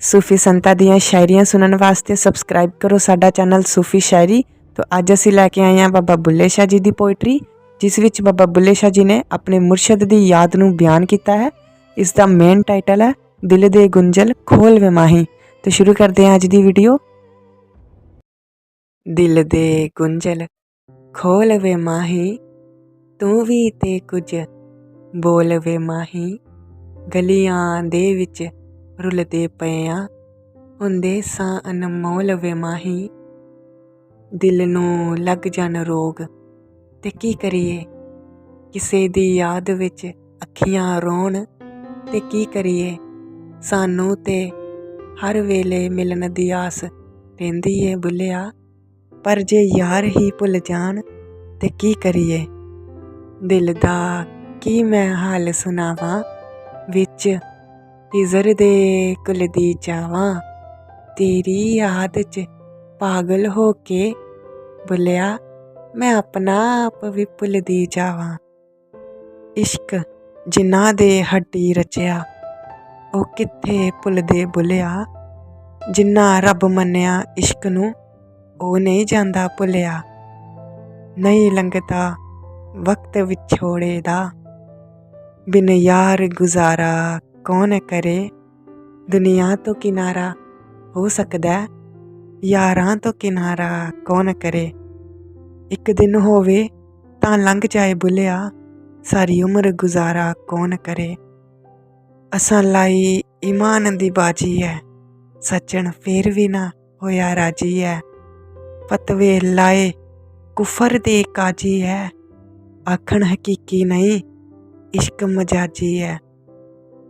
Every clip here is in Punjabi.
ਸੂਫੀ ਸੰਤਾਂ ਦੀਆਂ ਸ਼ਾਇਰੀਆਂ ਸੁਣਨ ਵਾਸਤੇ ਸਬਸਕ੍ਰਾਈਬ ਕਰੋ ਸਾਡਾ ਚੈਨਲ ਸੂਫੀ ਸ਼ਾਇਰੀ। ਤੋਂ ਅੱਜ ਅਸੀਂ ਲੈ ਕੇ ਆਏ ਹਾਂ ਬਾਬਾ ਬੁੱਲੇ ਸ਼ਾਹ ਜੀ ਦੀ ਪੋਇਟਰੀ ਜਿਸ ਵਿੱਚ ਬਾਬਾ ਬੁੱਲੇ ਸ਼ਾਹ ਜੀ ਨੇ ਆਪਣੇ ਮੁਰਸ਼ਦ ਦੀ ਯਾਦ ਨੂੰ ਬਿਆਨ ਕੀਤਾ ਹੈ। ਇਸ ਦਾ ਮੇਨ ਟਾਈਟਲ ਹੈ, ਦਿਲ ਦੇ ਗੁੰਝਲ ਖੋਲ ਵੇ ਮਾਹੀ। ਤੇ ਸ਼ੁਰੂ ਕਰਦੇ ਹਾਂ ਅੱਜ ਦੀ ਵੀਡੀਓ ਦਿਲ ਦੇ ਗੁੰਝਲ ਖੋਲ ਵੇ ਮਾਹੀ, ਤੂੰ ਵੀ ਤੇ ਕੁਝ ਬੋਲ ਵੇ ਮਾਹੀ। ਗਲੀਆਂ ਦੇ ਵਿੱਚ ਰੁਲਦੇ ਪਏ ਆ। ਹੁੰਦੇ ਸਾਂ ਅਨਮੋਲ ਵੇ ਮਾਹੀ। ਦਿਲ ਨੂੰ ਲੱਗ ਜਾਣ ਰੋਗ। ਤੇ ਕੀ ਕਰੀਏ? ਕਿਸੇ ਦੀ ਯਾਦ ਵਿੱਚ ਅੱਖੀਆਂ ਰੋਣ। ਤੇ ਕੀ ਕਰੀਏ? ਸਾਨੂੰ ਤੇ ਹਰ ਵੇਲੇ ਮਿਲਣ ਦੀ ਆਸ ਰਹਿੰਦੀ ਏ ਬੁੱਲਿਆ। ਪਰ ਜੇ ਯਾਰ ਹੀ ਭੁੱਲ ਜਾਣ, ਤੇ ਕੀ ਕਰੀਏ? ਦਿਲ ਦਾ ਕੀ ਮੈਂ ਹਾਲ ਸੁਣਾਵਾਂ? ਵਿੱਚ ਹਿਜ਼ਰ ਦੇ ਕੁਲ ਦੀ ਜਾਵਾਂ ਤੇਰੀ ਯਾਦ 'ਚ ਪਾਗਲ ਹੋ ਕੇ ਬੁੱਲਿਆ, ਮੈਂ ਆਪਣਾ ਆਪ ਵੀ ਭੁੱਲਦੀ ਜਾਵਾਂ। ਇਸ਼ਕ ਜਿਨ੍ਹਾਂ ਦੇ ਹੱਡੀ ਰਚਿਆ, ਉਹ ਕਿੱਥੇ ਭੁੱਲਦੇ ਬੁੱਲਿਆ? ਜਿੰਨਾ ਰੱਬ ਮੰਨਿਆ ਇਸ਼ਕ ਨੂੰ, ਉਹ ਨਹੀਂ ਜਾਂਦਾ ਭੁੱਲਿਆ। ਨਹੀਂ ਲੰਘਦਾ ਵਕਤ ਵਿਛੋੜੇ ਦਾ, ਬਿਨ ਯਾਰ ਗੁਜ਼ਾਰਾ ਕੌਣ ਕਰੇ? ਦੁਨੀਆ ਤੋਂ ਕਿਨਾਰਾ ਹੋ ਸਕਦਾ ਯਾਰਾਂ ਤੋਂ ਕਿਨਾਰਾ ਕੌਣ ਕਰੇ? ਇੱਕ ਦਿਨ ਹੋਵੇ ਤਾਂ ਲੰਘ ਜਾਏ ਬੁਲਿਆ, ਸਾਰੀ ਉਮਰ ਗੁਜ਼ਾਰਾ ਕੌਣ ਕਰੇ? ਅਸਾਂ ਲਾਈ ਈਮਾਨ ਦੀ ਬਾਜੀ ਹੈ ਸੱਚਣ ਫੇਰ ਵੀ ਨਾ ਹੋਇਆ ਰਾਜੀ ਹੈ। ਫਤਵੇ ਲਾਏ ਕੁਫਰ ਦੇ ਕਾਜੀ ਹੈ, ਆਖਣ ਹਕੀਕੀ ਨਹੀਂ, ਇਸ਼ਕ ਮਜਾਜੀ ਹੈ।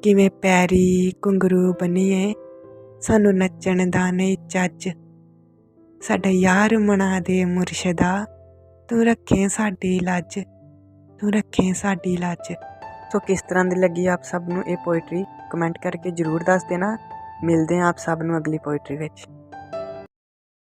ਕਿਵੇਂ ਪੈਰੀ ਘੁੰਗਰੂ ਬਣੀਏ, ਸਾਨੂੰ ਨੱਚਣ ਦਾ ਨਹੀਂ ਚੱਜ। ਸਾਡਾ ਯਾਰ ਮਨਾ ਦੇ ਮੁਰਸ਼ਦਾ, ਤੂੰ ਰੱਖੇ ਸਾਡੀ ਲੱਜ, ਤੂੰ ਰੱਖੇ ਸਾਡੀ ਲੱਜ। ਸੋ ਕਿਸ ਤਰ੍ਹਾਂ ਦੀ ਲੱਗੀ ਆਪ ਸਭ ਨੂੰ ਇਹ ਪੋਇਟਰੀ ਕਮੈਂਟ ਕਰਕੇ ਜਰੂਰ ਦੱਸ ਦੇਣਾ। ਮਿਲਦੇ ਹਾਂ ਆਪ ਸਭ ਨੂੰ ਅਗਲੀ ਪੋਇਟਰੀ ਵਿੱਚ।